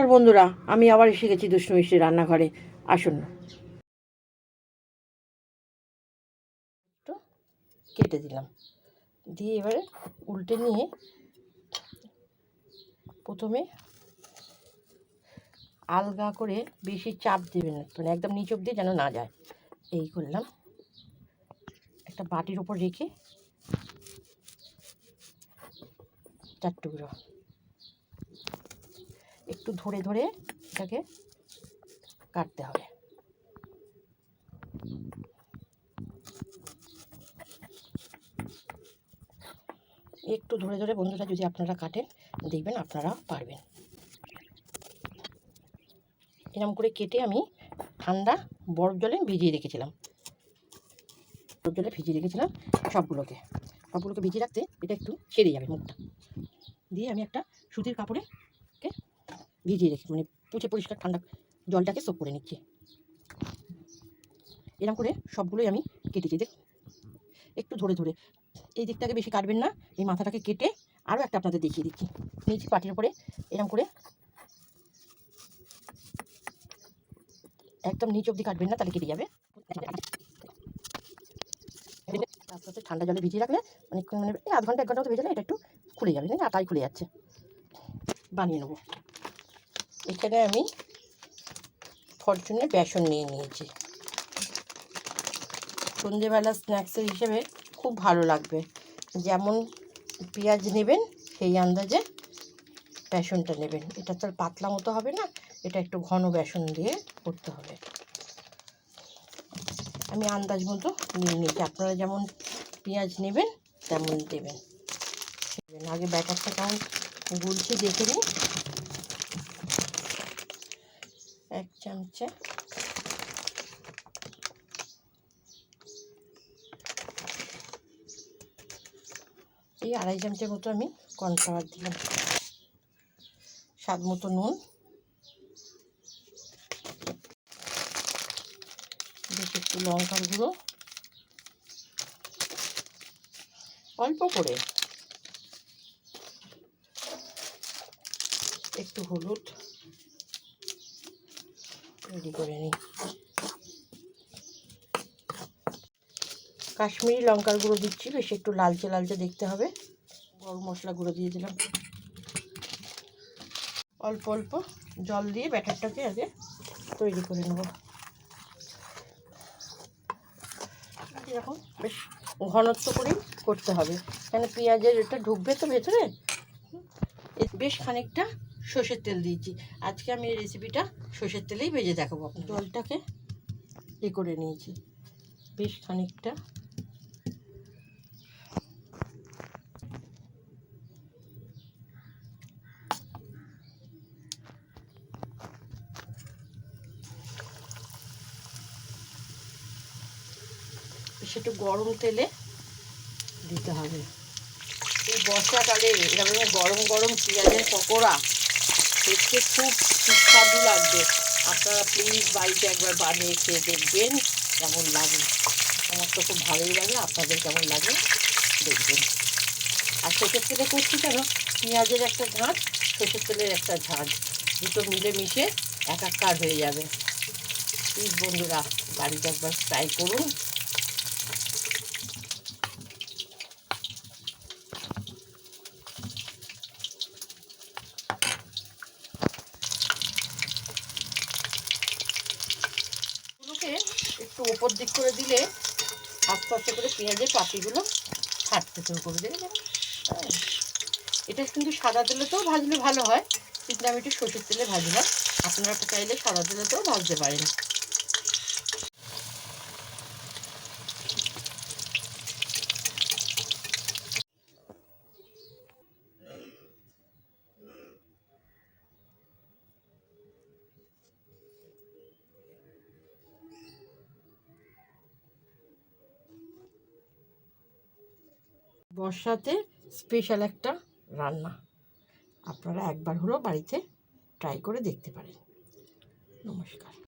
নমস্কার বন্ধুরা, আমি আবার এসে গেছি দুষ্টু মিষ্টি রান্নাঘরে। আসুন। কেটে দিলাম। দিয়ে এবারে উল্টে নিয়ে প্রথমে আলগা করে বেশি চাপ দেবেন মানে একদম নিচ অব্দি যেন না যায়। এই করলাম। একটা বাটির ওপর রেখে চার টুকরো। একটু ধরে ধরে এটাকে কাটতে হবে। একটু ধরে ধরে বন্ধুরা যদি আপনারা কাটেন, দেখবেন আপনারা পারবেন। এরকম করে কেটে আমি ঠান্ডা বরফ জলে ভিজিয়ে রেখেছিলাম। বরফ জলে ভিজিয়ে রেখেছিলাম সবগুলোকে। সবগুলোকে ভিজিয়ে রাখতে এটা একটু ছেড়ে যাবে মুখটা। দিয়ে আমি একটা সুতির কাপড়ে ভিজিয়ে রেখে মানে পুছে পরিষ্কার ঠান্ডা জলটাকে সোপ করে নিচ্ছি। এরকম করে সবগুলোই আমি কেটেছি। দেখ, একটু ধরে ধরে। এই দিকটাকে বেশি কাটবেন না, এই মাথাটাকে কেটে আরও একটা আপনাদের দেখিয়ে দিচ্ছি। নিচে পাটির উপরে এরকম করে। একদম নিচ অবধি কাটবেন না, তাহলে কেটে যাবে। আস্তে ঠান্ডা জলে ভিজিয়ে রাখলে অনেকক্ষণ মানে আধ ঘণ্টা, এক ঘণ্টা মতো ভেজালে এটা একটু খুলে যাবে না আটাই খুলে যাচ্ছে। বানিয়ে নেব। এখানে আমি ফরচুনের বেসন নিয়ে নিয়েছি। সন্ধেবেলা স্ন্যাক্সের হিসেবে খুব ভালো লাগবে। যেমন পেঁয়াজ নেবেন, সেই আন্দাজে বেসনটা নেবেন। এটা তো পাতলা মতো হবে না, এটা একটু ঘন বেসন দিয়ে করতে হবে। আমি আন্দাজ মতো নিয়ে নিয়েছি। আপনারা যেমন পেঁয়াজ নেবেন, তেমন দেবেন। আগে ব্যাটারটা কেমন গুলছি দেখে নিই এক চামচে এই আড়াই চামচের মতো আমি কর্নফ্লাওয়ার দিলাম স্বাদ মতো নুন বেশ একটু লঙ্কার গুঁড়ো অল্প করে একটু হলুদ রেডি করে নিই। কাশ্মীরি লঙ্কার গুঁড়ো দিচ্ছি, বেশ একটু লালচে লালচে দেখতে হবে। গরম মশলা গুঁড়ো দিয়ে দিলাম। অল্প অল্প জল দিয়ে ব্যাটারটাকে আগে তৈরি করে নেব। এরকম বেশ ঘনত্ব করেই করতে হবে। কেন পেঁয়াজের এটা ঢুকবে তো ভেতরে? বেশ খানিকটা সর্ষের তেল দিয়েছি। আজকে আমি এই রেসিপিটা সর্ষের তেলেই ভেজে দেখাবো। জলটাকে এ করে নিয়েছি। বেশ খানিকটা। সেটা গরম তেলে দিতে হবে। এই বর্ষাকালে এরকম গরম গরম পেঁয়াজের পকোড়া দেখতে খুব সুস্বাদু লাগবে। আপনারা প্লিজ বাড়িতে একবার বানিয়ে খেয়ে দেখবেন কেমন লাগে। আমার তো খুব ভালোই লাগে, আপনাদের কেমন লাগে দেখবেন। আর সর্ষের তেলে করছি কেন? পেঁয়াজের একটা ঝাঁজ সর্ষের তেলের একটা ঝাঁজ। দুটো মিলে মিশে একাকার হয়ে যাবে। প্লিজ বন্ধুরা, বাড়িতে একবার ট্রাই করুন। একটু ওপর দিক করে দিলে আস্তে আস্তে করে পেঁয়াজের পাতিগুলো ছাড়তে শুরু করে দেবে এটা কিন্তু সাদা তেলেতেও ভাজলে ভালো হয়, কিন্তু আমি একটু সরষের তেলে ভাজলাম। আপনারা চাইলে সাদা তেলেতেও ভাজতে পারেন। বর্ষাতে স্পেশাল একটা রান্না। আপনারা একবার হলেও বাড়িতে ট্রাই করে দেখতে পারেন। নমস্কার।